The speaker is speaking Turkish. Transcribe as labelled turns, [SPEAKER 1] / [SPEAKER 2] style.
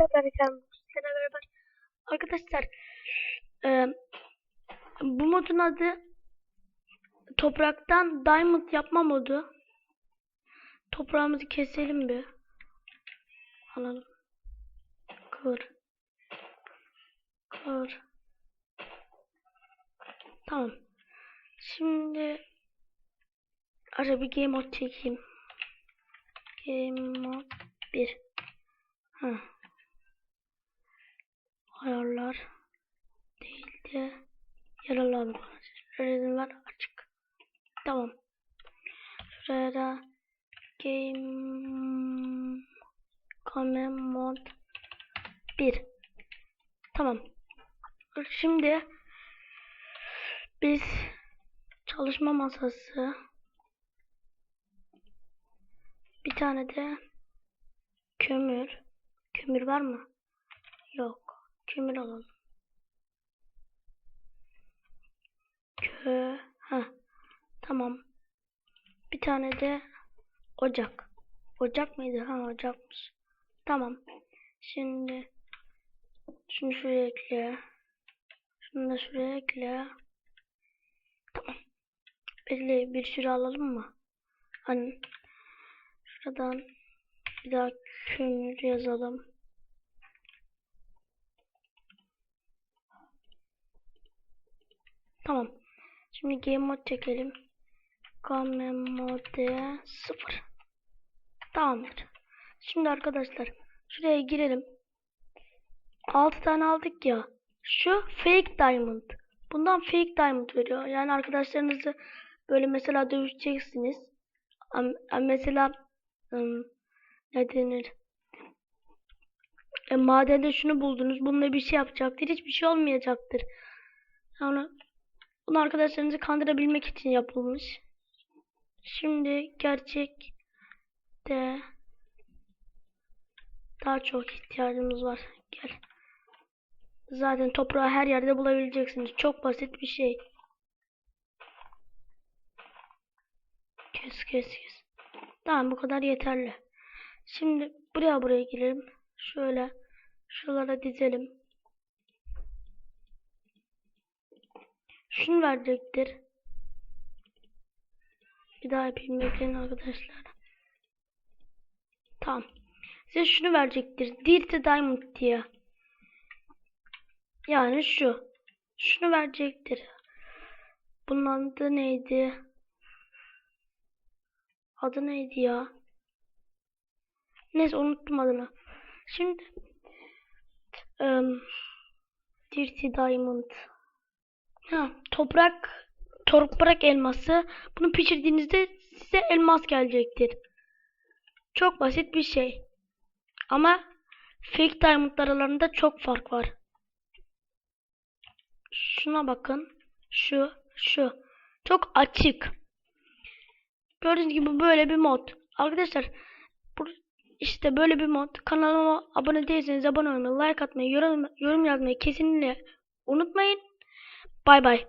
[SPEAKER 1] Arkadaşlar sizlerle beraber arkadaşlar e, bu modun adı topraktan diamond yapma modu. Toprağımızı keselim bir. Alalım. Kır. Kır. Tamam. Şimdi Acaba bir game mode çekeyim. Game mode 1. Ha. Değil de yaralar Resimler açık. Tamam. Şuraya da game game mode 1. Tamam. Şimdi biz çalışma masası bir tane de kömür. Kömür var mı? Yok. Kömür alalım. Kö. Ha. Tamam. Bir tane de ocak. Ocak mıydı? Ha ocakmış. Tamam. Şimdi şunu şuraya ekle. Şunu da şuraya ekle. Tamam. Bekle bir sürü alalım mı? Hani şuradan bir daha kömür yazalım. Tamam. Şimdi game mode çekelim. Game mode 0. Tamamdır. Şimdi arkadaşlar şuraya girelim. 6 tane aldık ya. Şu fake diamond. Bundan fake diamond veriyor. Yani arkadaşlarınızı böyle mesela dövüşeceksiniz. Mesela ne denir? E, madende şunu buldunuz. Bununla bir şey yapacaktır. Hiçbir şey olmayacaktır. Yani bunu arkadaşlarınızı kandırabilmek için yapılmış. Şimdi gerçekte daha çok ihtiyacımız var. Gel. Zaten toprağı her yerde bulabileceksiniz. Çok basit bir şey. Kes kes kes. Tamam bu kadar yeterli. Şimdi buraya buraya girelim. Şöyle şuralara dizelim. Şunu verecektir. Daha yapayım bekleyin arkadaşlar. Tamam. Size şunu verecektir. Dirty Diamond diye. Yani şu. Şunu verecektir. Bunun adı neydi? Adı neydi ya? Neyse unuttum adını. Şimdi um, Dirty Diamond. Ha, toprak toprak elması. Bunu pişirdiğinizde size elmas gelecektir. Çok basit bir şey. Ama fake diamondlar aralarında çok fark var. Şuna bakın. Şu, şu. Çok açık. Gördüğünüz gibi böyle bir mod. Arkadaşlar işte böyle bir mod. Kanalıma abone değilseniz abone olmayı, like atmayı, yorum, yorum yazmayı kesinlikle unutmayın. Bay bay.